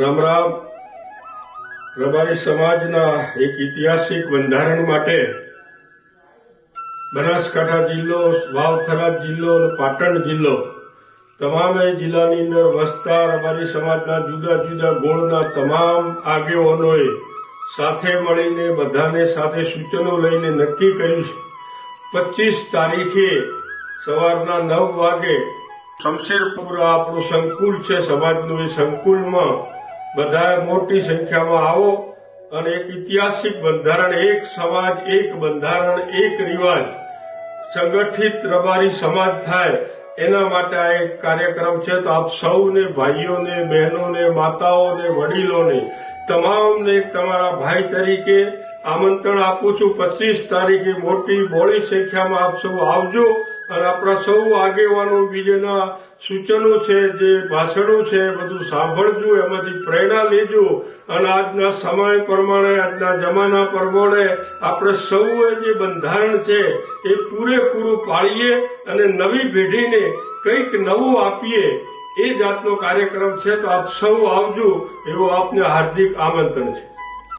રામ રામ. રબારી સમાજના એક ઐતિહાસિક બંધારણ માટે બનાસકાંઠા જિલ્લો, વાવથરા જિલ્લો અને પાટણ જિલ્લો, તમામે જિલ્લાની અંદર વસતા રબારી સમાજના જુદા જુદા ગોળના તમામ આગેવાનોએ સાથે મળીને બધાને સાથે સૂચનો લઈને નક્કી કર્યું છે. પચીસ તારીખે સવારના નવ વાગે શમશેરપુર આપણું સંકુલ છે, સમાજનું એ સંકુલમાં બધા મોટી સંખ્યામાં આવો અને એક ઐતિહાસિક બંધારણ, એક સમાજ, એક બંધારણ, એક રિવાજ સંગઠિત રબારી સમાજ થાય. એના માટે આ એક કાર્યક્રમ છે. તો આપ સૌને, ભાઈઓને, બહેનોને, માતાઓને, વડીલોને, તમામને, તમારા ભાઈ તરીકે આમંત્રણ આપું છું. પચીસ તારીખે મોટી બોળી સંખ્યામાં આપ સૌ આવજો અને આપણા સૌ આગેવાનો બીજાના સૂચનો છે, જે ભાષણો છે, બધું સાંભળજો, એમાંથી પ્રેરણા લેજો. અને આજના સમય પ્રમાણે, આજના જમાના પ્રમાણે આપણે સૌએ જે બંધારણ છે, એ પૂરેપૂરું પાળીએ અને નવી પેઢીને કંઈક નવું આપીએ. એ જાતનો કાર્યક્રમ છે, તો આપ સૌ આવજો. એવો આપને હાર્દિક આમંત્રણ છે.